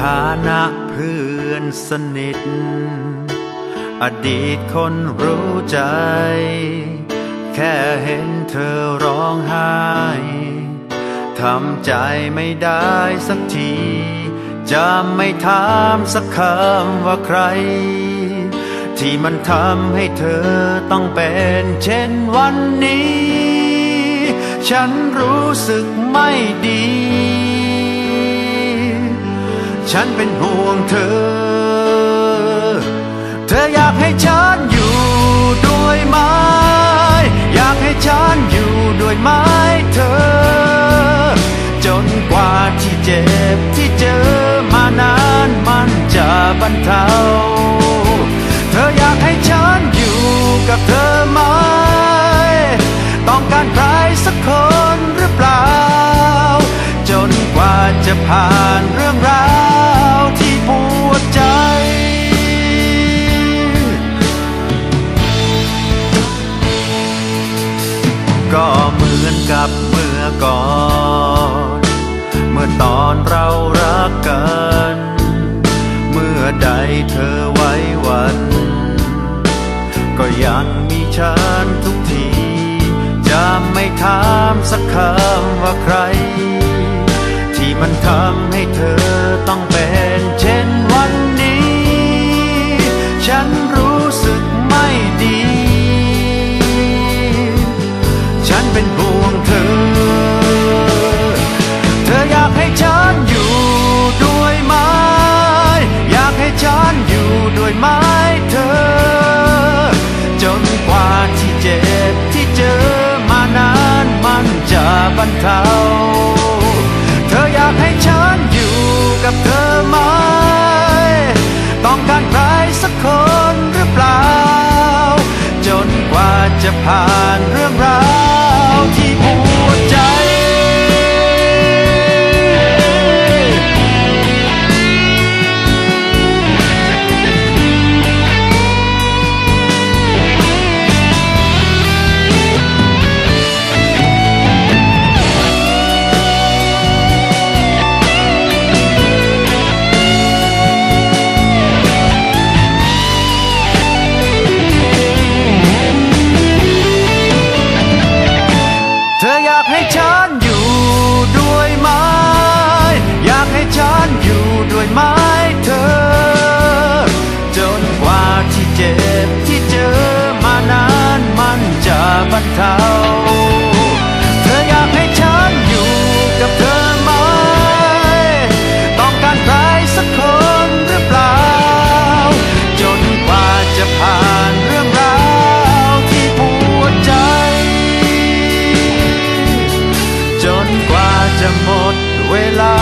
ฐานะเพื่อนสนิท อดีตคนรู้ใจ แค่เห็นเธอร้องไห้ทำใจไม่ได้สักที จะไม่ถามสักคำว่าใคร ที่มันทำให้เธอต้องเป็นเช่นวันนี้ ฉันรู้สึกไม่ดี ฉันเป็นห่วงเธอ เธออยากให้ฉันอยู่ด้วยไหม อยากให้ฉันอยู่ด้วยไหมเธอ จนกว่าที่เจ็บที่เจอมานานมันจะบรรเทา ก็เหมือนกับเมื่อก่อน เมื่อตอนเรารักกัน เมื่อใดเธอไว้วัน ก็ยังมีฉันทุกที จะไม่ถามสักคำว่าใคร ที่มันทำให้เธอต้องากให้ฉันอยู่ด้วยไหม อยากให้ฉันอยู่ด้วยไหมเธอ จนกว่าที่เจ็บที่เจอมานานมันจะบรรเทา เธออยากให้ฉันอยู่กับเธอไหม ต้องการใครสักคนหรือเปล่า จนกว่าจะผ่า เขธออยากให้ฉันอยู่กับเธอไหม ต้องการใครสักคนหรือเปล่า จนกว่าจะผ่านเรื่องราวที่ปวดใจ จนกว่าจะหมดเวลา